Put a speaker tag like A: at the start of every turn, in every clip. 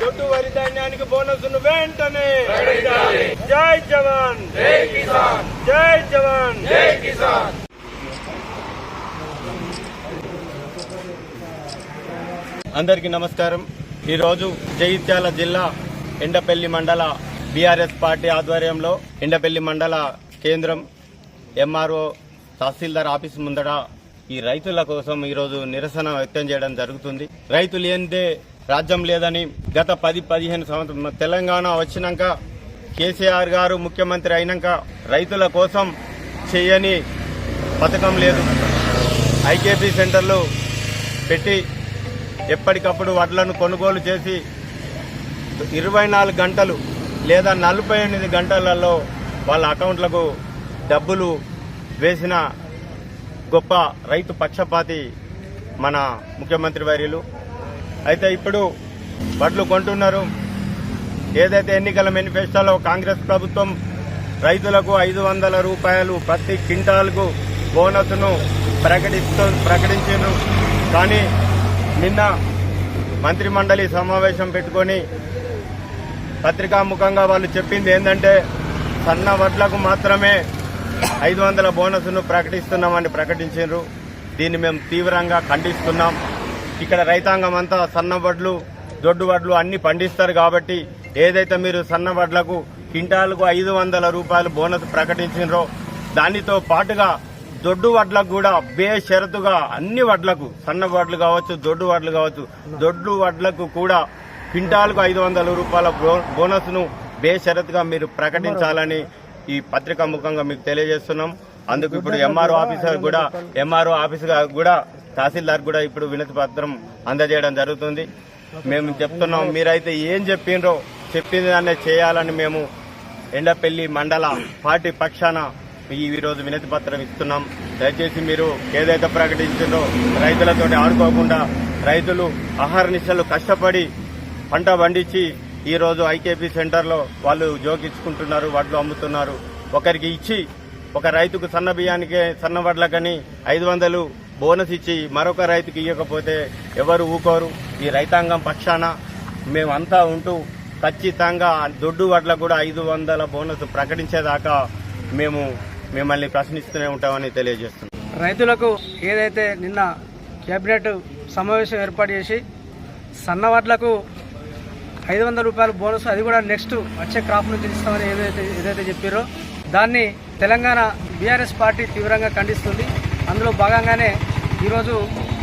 A: దొడ్డు వరి ధాన్యానికి బోనస్ వెంటనే జై జవాన్. జై కిసాన్. జై జవాన్. జై కిసాన్. అందరికీ నమస్కారం. ఈరోజు జగిత్యాల జిల్లా ఎండపల్లి మండల బీఆర్ఎస్ పార్టీ ఆధ్వర్యంలో ఎండపల్లి మండల కేంద్రం ఎంఆర్ఓ తహసీల్దార్ ఆఫీస్ ముందట ఈ రైతుల కోసం ఈరోజు నిరసన వ్యక్తం చేయడం జరుగుతుంది. రైతు లేనిదే రాజ్యం లేదని గత పది పదిహేను సంవత్సరం తెలంగాణ వచ్చినాక కేసీఆర్ గారు ముఖ్యమంత్రి అయినాక రైతుల కోసం చేయని పథకం లేదు. ఐకేపీ సెంటర్లు పెట్టి ఎప్పటికప్పుడు వడ్లను కొనుగోలు చేసి ఇరవై నాలుగు గంటలు లేదా నలభై ఎనిమిది గంటలలో వాళ్ళ అకౌంట్లకు డబ్బులు వేసిన గొప్ప రైతు పక్షపాతి మన ముఖ్యమంత్రి వర్యులు. అయితే ఇప్పుడు వడ్లు కొంటున్నారు. ఏదైతే ఎన్నికల మేనిఫెస్టోలో కాంగ్రెస్ ప్రభుత్వం రైతులకు ఐదు వందల రూపాయలు ప్రతి క్వింటాల్కు బోనస్ను ప్రకటిస్తూ ప్రకటించారు కానీ నిన్న మంత్రిమండలి సమావేశం పెట్టుకొని పత్రికాముఖంగా వాళ్ళు చెప్పింది ఏంటంటే సన్న వడ్లకు మాత్రమే ఐదు వందల బోనస్ను ప్రకటిస్తున్నామని ప్రకటించారు దీన్ని మేము తీవ్రంగా ఖండిస్తున్నాం. ఇక్కడ రైతాంగం అంతా సన్న వడ్లు దొడ్డు వడ్లు అన్ని పండిస్తారు కాబట్టి ఏదైతే మీరు సన్న వడ్లకు క్వింటాలకు ఐదు వందల రూపాయలు బోనస్ ప్రకటించారో దానితో పాటుగా దొడ్డు వడ్లకు కూడా బేషరతుగా అన్ని వడ్లకు సన్న వడ్లు కావచ్చు దొడ్డు వడ్లు కావచ్చు దొడ్డు వడ్లకు కూడా క్వింటాల్కు ఐదు వందల రూపాయల బో- బోనస్ను బేషరతుగా మీరు ప్రకటించాలని ఈ పత్రికా ముఖంగా మీకు తెలియజేస్తున్నాం. అందుకు ఇప్పుడు ఎంఆర్ఓ ఆఫీసర్ కూడా ఎంఆర్ఓ ఆఫీసర్ కూడా తహసీల్దార్ కూడా ఇప్పుడు వినతి పత్రం అందజేయడం జరుగుతుంది. మేము చెప్తున్నాం మీరైతే ఏం చెప్పిండ్రో చెప్పింది దాన్నే చేయాలని మేము ఎండపల్లి మండల పార్టీ పక్షాన ఈ రోజు వినతి పత్రం ఇస్తున్నాం. దయచేసి మీరు ఏదైతే ప్రకటించిందో రైతులతో ఆడుకోకుండా రైతులు ఆహార నిశలు కష్టపడి పంట పండించి ఈ రోజు ఐకేపీ సెంటర్లో వాళ్ళు జోకించుకుంటున్నారు వడ్లు అమ్ముతున్నారు. ఒకరికి ఇచ్చి ఒక రైతుకు సన్న బియ్యానికి సన్న వడ్లకని ఐదు వందలు బోనస్ ఇచ్చి మరొక రైతుకి ఇవ్వకపోతే ఎవరు ఊకోరు? ఈ రైతాంగం పక్షాన మేమంతా ఉంటూ ఖచ్చితంగా దొడ్డు వడ్లకు కూడా ఐదు వందల బోనస్ ప్రకటించేదాకా మేము మిమ్మల్ని ప్రశ్నిస్తూనే ఉంటామని తెలియజేస్తున్నాం.
B: రైతులకు ఏదైతే నిన్న కేబినెట్ సమావేశం ఏర్పాటు చేసి సన్నవాట్లకు ఐదు వందల రూపాయల బోనస్ అది కూడా నెక్స్ట్ వచ్చే క్రాప్ నుంచి ఇస్తామని ఏదైతే ఏదైతే చెప్పారో దాన్ని తెలంగాణ బీఆర్ఎస్ పార్టీ తీవ్రంగా ఖండిస్తుంది. అందులో భాగంగానే ఈరోజు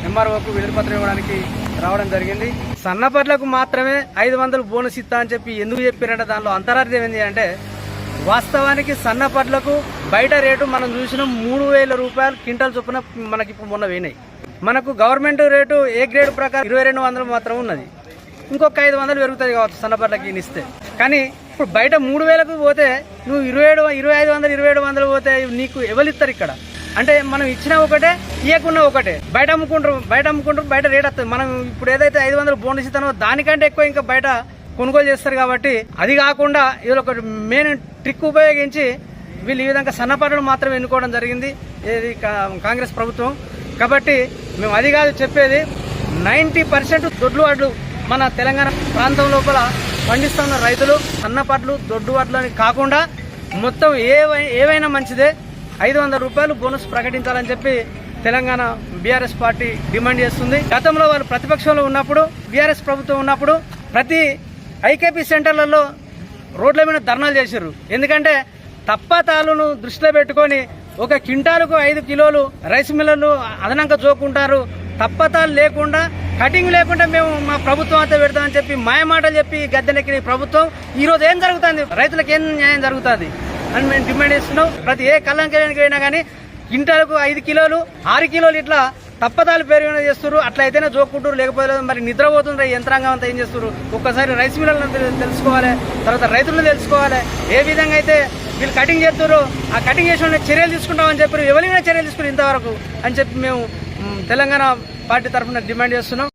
B: ఎంఆర్ఓకు విడుదలపత్రం ఇవ్వడానికి రావడం జరిగింది. సన్నపట్లకు మాత్రమే ఐదు వందలు బోనస్ ఇస్తా అని చెప్పి ఎందుకు చెప్పారంటే దానిలో అంతరార్థం ఏంటి అంటే వాస్తవానికి సన్నపడ్లకు బయట రేటు మనం చూసిన మూడు వేల రూపాయలు క్వింటల్ చొప్పున మనకి ఇప్పుడు మొన్న పోయినాయి. మనకు గవర్నమెంట్ రేటు ఏ గ్రేడ్ ప్రకారం ఇరవై రెండు వందలు మాత్రం ఉన్నది. ఇంకొక ఐదు వందలు పెరుగుతుంది కావచ్చు సన్నపడ్లకి ఇస్తే కానీ ఇప్పుడు బయట మూడు వేలకు పోతే నువ్వు ఇరవై ఏడు ఇరవై ఐదు వందలు ఇరవై ఏడు వందలు పోతే నీకు ఎవరిస్తారు ఇక్కడ? అంటే మనం ఇచ్చిన ఒకటే ఇవ్వకున్నా ఒకటే. బయట అమ్ముకుంటారు బయట అమ్ముకుంటారు బయట రేట్ వస్తుంది. మనం ఇప్పుడు ఏదైతే ఐదు వందలు బోనస్ ఇస్తానో దానికంటే ఎక్కువ ఇంకా బయట కొనుగోలు చేస్తారు కాబట్టి అది కాకుండా ఇది ఒక మెయిన్ ట్రిక్ ఉపయోగించి వీళ్ళు ఈ విధంగా సన్నపరులు మాత్రమే ఎన్నుకోవడం జరిగింది. ఇది కా- కాంగ్రెస్ ప్రభుత్వం. కాబట్టి మేము అది కాదు చెప్పేది నైంటీ పర్సెంట్ దొడ్లు వడ్లు మన తెలంగాణ ప్రాంతం లోపల పండిస్తున్న రైతులు సన్నపట్లు దొడ్డు వడ్లు అని కాకుండా మొత్తం ఏవై ఏవైనా మంచిదే ఐదు వందల రూపాయలు బోనస్ ప్రకటించాలని చెప్పి తెలంగాణ బీఆర్ఎస్ పార్టీ డిమాండ్ చేస్తుంది. గతంలో వాళ్ళు ప్రతిపక్షంలో ఉన్నప్పుడు బీఆర్ఎస్ ప్రభుత్వం ఉన్నప్పుడు ప్రతి ఐకేపీ సెంటర్లలో రోడ్ల మీద ధర్నాలు చేశారు. ఎందుకంటే తప్పతాలను దృష్టిలో పెట్టుకొని ఒక క్వింటాలకు ఐదు కిలోలు రైస్ మిల్లర్లు అదనంగా జోకుంటారు తప్పతాలు లేకుండా కటింగ్ లేకుండా మేము మా ప్రభుత్వం అంతా పెడతామని చెప్పి మాయమాటలు చెప్పి గద్దెనెక్కిన ప్రభుత్వం ఈరోజు ఏం జరుగుతుంది? రైతులకు ఏం న్యాయం జరుగుతుంది? అని మేము డిమాండ్ చేస్తున్నాం. ప్రతి ఏ కళ్ళంకి అయినా కానీ క్వింటాలకు ఐదు కిలోలు ఆరు కిలోలు ఇట్లా తప్పదాలు పేరు చేస్తున్నారు అట్లయితేనే జోక్కుంటారు లేకపోతే మరి నిద్రపోతుంది యంత్రాంగం అంతా ఏం చేస్తారు ఒక్కసారి రైస్ మిల్లర్లను తెలుసుకోవాలి. తర్వాత రైతులను తెలుసుకోవాలి. ఏ విధంగా అయితే వీళ్ళు కటింగ్ చేస్తారు ఆ కటింగ్ చేసిన చర్యలు తీసుకుంటామని చెప్పి ఎవరికైనా చర్యలు తీసుకుని ఇంతవరకు? అని చెప్పి మేము తెలంగాణ పార్టీ తరఫున డిమాండ్ చేస్తున్నాం.